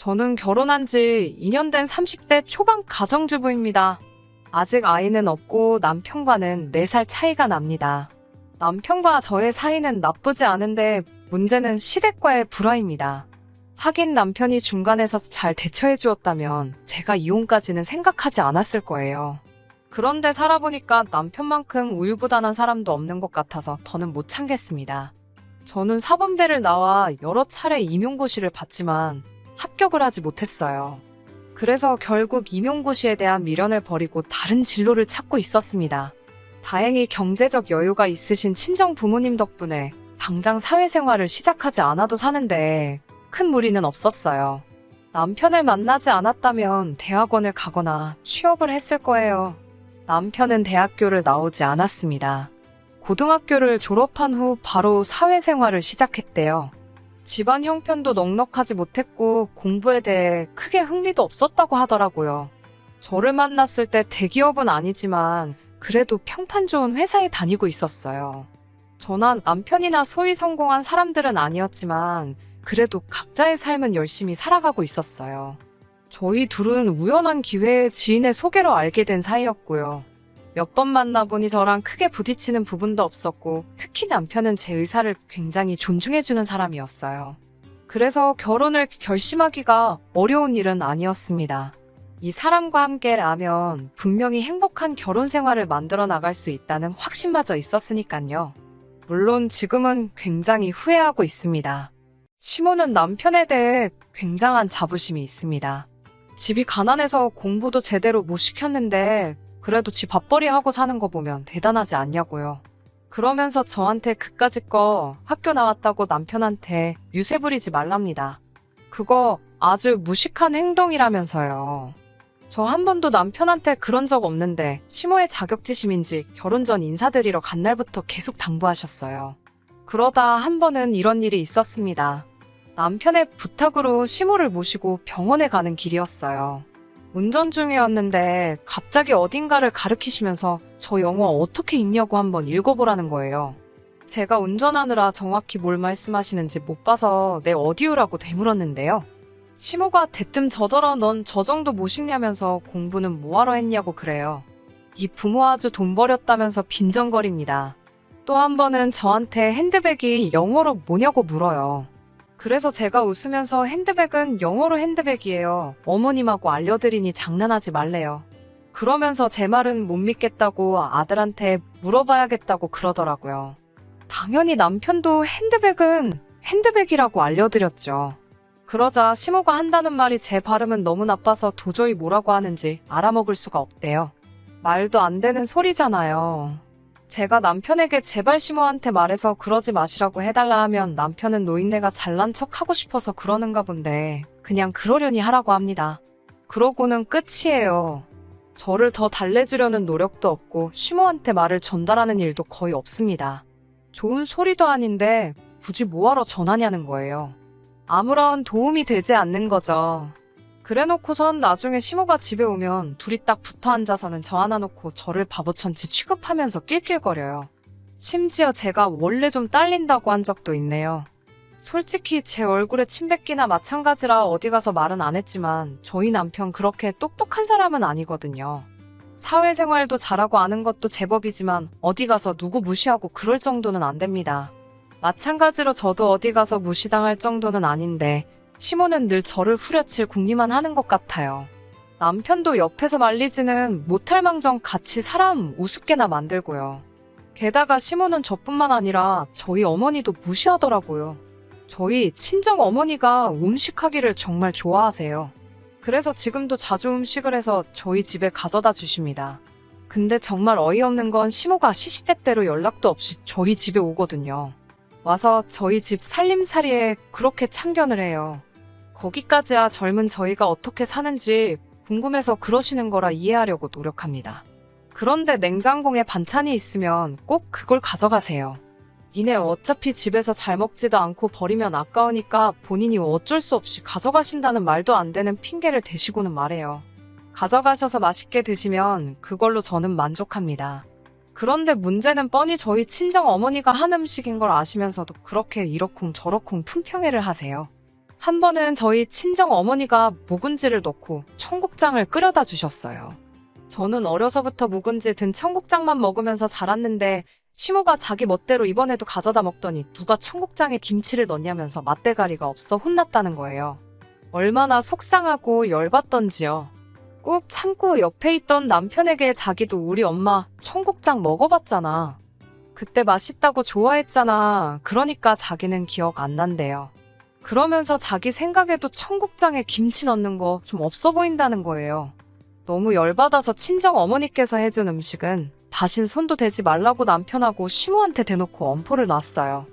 저는 결혼한 지 2년 된 30대 초반 가정주부입니다. 아직 아이는 없고 남편과는 4살 차이가 납니다. 남편과 저의 사이는 나쁘지 않은데 문제는 시댁과의 불화입니다. 하긴 남편이 중간에서 잘 대처해 주었다면 제가 이혼까지는 생각하지 않았을 거예요. 그런데 살아보니까 남편만큼 우유부단한 사람도 없는 것 같아서 더는 못 참겠습니다. 저는 사범대를 나와 여러 차례 임용고시를 봤지만 합격을 하지 못했어요. 그래서 결국 임용고시에 대한 미련을 버리고 다른 진로를 찾고 있었습니다. 다행히 경제적 여유가 있으신 친정 부모님 덕분에 당장 사회생활을 시작하지 않아도 사는데 큰 무리는 없었어요. 남편을 만나지 않았다면 대학원을 가거나 취업을 했을 거예요. 남편은 대학교를 나오지 않았습니다. 고등학교를 졸업한 후 바로 사회생활을 시작했대요. 집안 형편도 넉넉하지 못했고 공부에 대해 크게 흥미도 없었다고 하더라고요. 저를 만났을 때 대기업은 아니지만 그래도 평판 좋은 회사에 다니고 있었어요. 저는 남편이나 소위 성공한 사람들은 아니었지만 그래도 각자의 삶은 열심히 살아가고 있었어요. 저희 둘은 우연한 기회에 지인의 소개로 알게 된 사이였고요. 몇 번 만나보니 저랑 크게 부딪히는 부분도 없었고, 특히 남편은 제 의사를 굉장히 존중해주는 사람이었어요. 그래서 결혼을 결심하기가 어려운 일은 아니었습니다. 이 사람과 함께라면 분명히 행복한 결혼 생활을 만들어 나갈 수 있다는 확신마저 있었으니까요. 물론 지금은 굉장히 후회하고 있습니다. 시모는 남편에 대해 굉장한 자부심이 있습니다. 집이 가난해서 공부도 제대로 못 시켰는데 그래도 지 밥벌이 하고 사는 거 보면 대단하지 않냐고요. 그러면서 저한테 그까짓 거 학교 나왔다고 남편한테 유세 부리지 말랍니다. 그거 아주 무식한 행동이라면서요. 저 한 번도 남편한테 그런 적 없는데 시모의 자격지심인지 결혼 전 인사드리러 간 날부터 계속 당부하셨어요. 그러다 한 번은 이런 일이 있었습니다. 남편의 부탁으로 시모를 모시고 병원에 가는 길이었어요. 운전 중이었는데 갑자기 어딘가를 가르키시면서 저 영어 어떻게 읽냐고 한번 읽어보라는 거예요. 제가 운전하느라 정확히 뭘 말씀하시는지 못 봐서 내 어디요라고 되물었는데요. 시모가 대뜸 저더러 넌 저 정도 못 읽냐면서 공부는 뭐하러 했냐고 그래요. 네 부모 아주 돈 버렸다면서 빈정거립니다. 또 한 번은 저한테 핸드백이 영어로 뭐냐고 물어요. 그래서 제가 웃으면서 핸드백은 영어로 핸드백이에요. 어머님하고 알려드리니 장난하지 말래요. 그러면서 제 말은 못 믿겠다고 아들한테 물어봐야겠다고 그러더라고요. 당연히 남편도 핸드백은 핸드백이라고 알려드렸죠. 그러자 시모가 한다는 말이 제 발음은 너무 나빠서 도저히 뭐라고 하는지 알아먹을 수가 없대요. 말도 안 되는 소리잖아요. 제가 남편에게 제발 시모한테 말해서 그러지 마시라고 해달라 하면 남편은 노인네가 잘난 척 하고 싶어서 그러는가 본데 그냥 그러려니 하라고 합니다. 그러고는 끝이에요. 저를 더 달래주려는 노력도 없고 시모한테 말을 전달하는 일도 거의 없습니다. 좋은 소리도 아닌데 굳이 뭐하러 전하냐는 거예요. 아무런 도움이 되지 않는 거죠. 그래 놓고선 나중에 시모가 집에 오면 둘이 딱 붙어 앉아서는 저 하나 놓고 저를 바보천치 취급하면서 낄낄거려요. 심지어 제가 원래 좀 딸린다고 한 적도 있네요. 솔직히 제 얼굴에 침 뱉기나 마찬가지라 어디 가서 말은 안 했지만 저희 남편 그렇게 똑똑한 사람은 아니거든요. 사회생활도 잘하고 아는 것도 제법이지만 어디 가서 누구 무시하고 그럴 정도는 안 됩니다. 마찬가지로 저도 어디 가서 무시당할 정도는 아닌데 시모는 늘 저를 후려칠 궁리만 하는 것 같아요. 남편도 옆에서 말리지는 못할 망정 같이 사람 우습게나 만들고요. 게다가 시모는 저뿐만 아니라 저희 어머니도 무시하더라고요. 저희 친정 어머니가 음식하기를 정말 좋아하세요. 그래서 지금도 자주 음식을 해서 저희 집에 가져다 주십니다. 근데 정말 어이없는 건 시모가 시시때때로 연락도 없이 저희 집에 오거든요. 와서 저희 집 살림살이에 그렇게 참견을 해요. 거기까지야 젊은 저희가 어떻게 사는지 궁금해서 그러시는 거라 이해하려고 노력합니다. 그런데 냉장고에 반찬이 있으면 꼭 그걸 가져가세요. 니네 어차피 집에서 잘 먹지도 않고 버리면 아까우니까 본인이 어쩔 수 없이 가져가신다는 말도 안 되는 핑계를 대시고는 말해요. 가져가셔서 맛있게 드시면 그걸로 저는 만족합니다. 그런데 문제는 뻔히 저희 친정 어머니가 한 음식인 걸 아시면서도 그렇게 이러쿵 저러쿵 품평회를 하세요. 한 번은 저희 친정 어머니가 묵은지를 넣고 청국장을 끓여다 주셨어요. 저는 어려서부터 묵은지 든 청국장만 먹으면서 자랐는데 시모가 자기 멋대로 이번에도 가져다 먹더니 누가 청국장에 김치를 넣냐면서 맛대가리가 없어 혼났다는 거예요. 얼마나 속상하고 열받던지요. 꾹 참고 옆에 있던 남편에게 자기도 우리 엄마 청국장 먹어봤잖아. 그때 맛있다고 좋아했잖아. 그러니까 자기는 기억 안 난대요. 그러면서 자기 생각에도 청국장에 김치 넣는 거 좀 없어 보인다는 거예요. 너무 열받아서 친정 어머니께서 해준 음식은 다신 손도 대지 말라고 남편하고 시모한테 대놓고 엄포를 놨어요.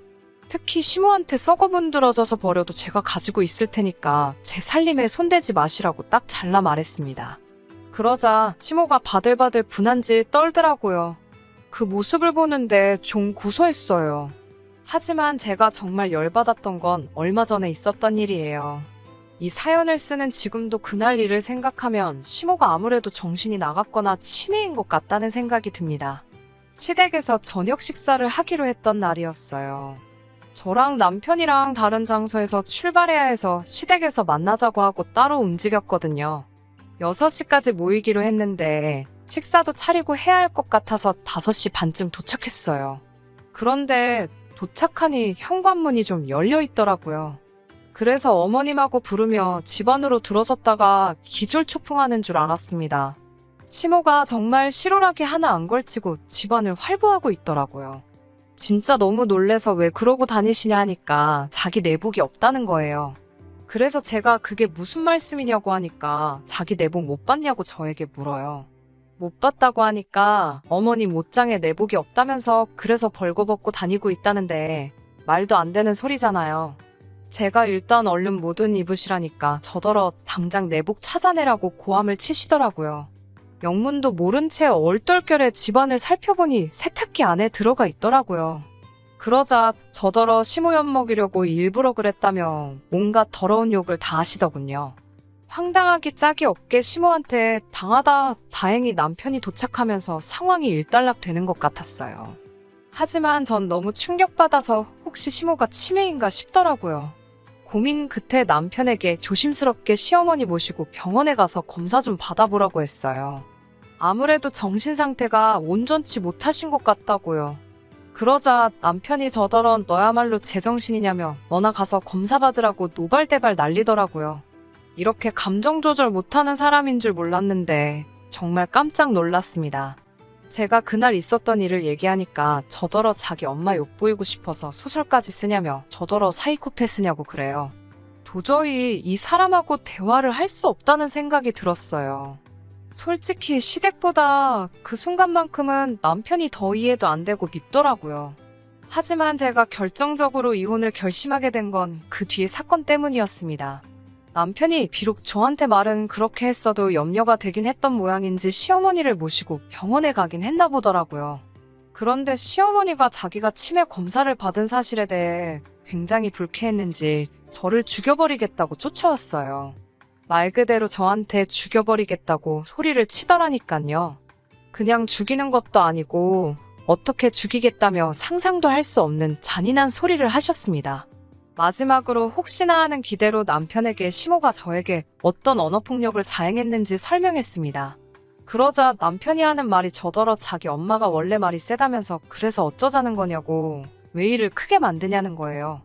특히 시모한테 썩어문드러져서 버려도 제가 가지고 있을 테니까 제 살림에 손대지 마시라고 딱 잘라 말했습니다. 그러자 시모가 바들바들 분한지 떨더라고요. 그 모습을 보는데 좀 고소했어요. 하지만 제가 정말 열받았던 건 얼마 전에 있었던 일이에요. 이 사연을 쓰는 지금도 그날 일을 생각하면 시모가 아무래도 정신이 나갔거나 치매인 것 같다는 생각이 듭니다. 시댁에서 저녁 식사를 하기로 했던 날이었어요. 저랑 남편이랑 다른 장소에서 출발해야 해서 시댁에서 만나자고 하고 따로 움직였거든요. 6시까지 모이기로 했는데 식사도 차리고 해야 할 것 같아서 5시 반쯤 도착했어요. 그런데 도착하니 현관문이 좀 열려 있더라고요. 그래서 어머님하고 부르며 집 안으로 들어섰다가 기절초풍하는 줄 알았습니다. 시모가 정말 실오라기 하나 안 걸치고 집안을 활보하고 있더라고요. 진짜 너무 놀래서 왜 그러고 다니시냐 하니까 자기 내복이 없다는 거예요. 그래서 제가 그게 무슨 말씀이냐고 하니까 자기 내복 못 봤냐고 저에게 물어요. 못 봤다고 하니까 어머니 못장에 내복이 없다면서 그래서 벌거벗고 다니고 있다는데 말도 안 되는 소리잖아요. 제가 일단 얼른 모든 입으시라니까 저더러 당장 내복 찾아내라고 고함을 치시더라고요. 영문도 모른 채 얼떨결에 집안을 살펴보니 세탁기 안에 들어가 있더라고요. 그러자 저더러 심호연 먹이려고 일부러 그랬다며 뭔가 더러운 욕을 다 하시더군요. 황당하기 짝이 없게 시모한테 당하다 다행히 남편이 도착하면서 상황이 일단락 되는 것 같았어요. 하지만 전 너무 충격받아서 혹시 시모가 치매인가 싶더라고요. 고민 끝에 남편에게 조심스럽게 시어머니 모시고 병원에 가서 검사 좀 받아보라고 했어요. 아무래도 정신 상태가 온전치 못하신 것 같다고요. 그러자 남편이 저더러 너야말로 제정신이냐며 너나 가서 검사 받으라고 노발대발 난리더라고요. 이렇게 감정 조절 못하는 사람인 줄 몰랐는데 정말 깜짝 놀랐습니다. 제가 그날 있었던 일을 얘기하니까 저더러 자기 엄마 욕보이고 싶어서 소설까지 쓰냐며 저더러 사이코패스냐고 그래요. 도저히 이 사람하고 대화를 할 수 없다는 생각이 들었어요. 솔직히 시댁보다 그 순간만큼은 남편이 더 이해도 안 되고 밉더라고요. 하지만 제가 결정적으로 이혼을 결심하게 된 건 그 뒤의 사건 때문이었습니다. 남편이 비록 저한테 말은 그렇게 했어도 염려가 되긴 했던 모양인지 시어머니를 모시고 병원에 가긴 했나 보더라고요. 그런데 시어머니가 자기가 치매 검사를 받은 사실에 대해 굉장히 불쾌했는지 저를 죽여버리겠다고 쫓아왔어요. 말 그대로 저한테 죽여버리겠다고 소리를 치더라니깐요. 그냥 죽이는 것도 아니고 어떻게 죽이겠다며 상상도 할 수 없는 잔인한 소리를 하셨습니다. 마지막으로 혹시나 하는 기대로 남편에게 시모가 저에게 어떤 언어폭력을 자행했는지 설명했습니다. 그러자 남편이 하는 말이 저더러 자기 엄마가 원래 말이 세다면서 그래서 어쩌자는 거냐고 왜 일을 크게 만드냐는 거예요.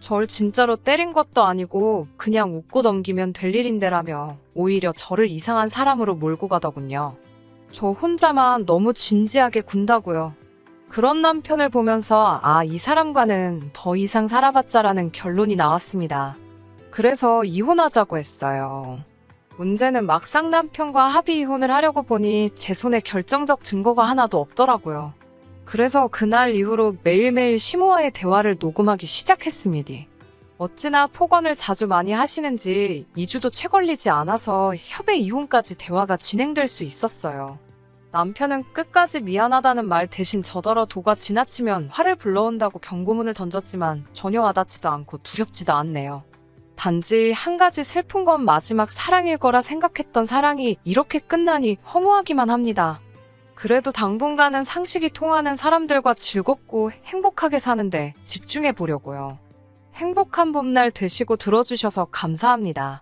절 진짜로 때린 것도 아니고 그냥 웃고 넘기면 될 일인데라며 오히려 저를 이상한 사람으로 몰고 가더군요. 저 혼자만 너무 진지하게 군다고요. 그런 남편을 보면서 아, 이 사람과는 더 이상 살아봤자라는 결론이 나왔습니다. 그래서 이혼하자고 했어요. 문제는 막상 남편과 합의 이혼을 하려고 보니 제 손에 결정적 증거가 하나도 없더라고요. 그래서 그날 이후로 매일매일 시모와의 대화를 녹음하기 시작했습니다. 어찌나 폭언을 자주 많이 하시는지 2주도 채 걸리지 않아서 협의 이혼까지 대화가 진행될 수 있었어요. 남편은 끝까지 미안하다는 말 대신 저더러 도가 지나치면 화를 불러온다고 경고문을 던졌지만 전혀 와닿지도 않고 두렵지도 않네요. 단지 한 가지 슬픈 건 마지막 사랑일 거라 생각했던 사랑이 이렇게 끝나니 허무하기만 합니다. 그래도 당분간은 상식이 통하는 사람들과 즐겁고 행복하게 사는데 집중해 보려고요. 행복한 봄날 되시고 들어주셔서 감사합니다.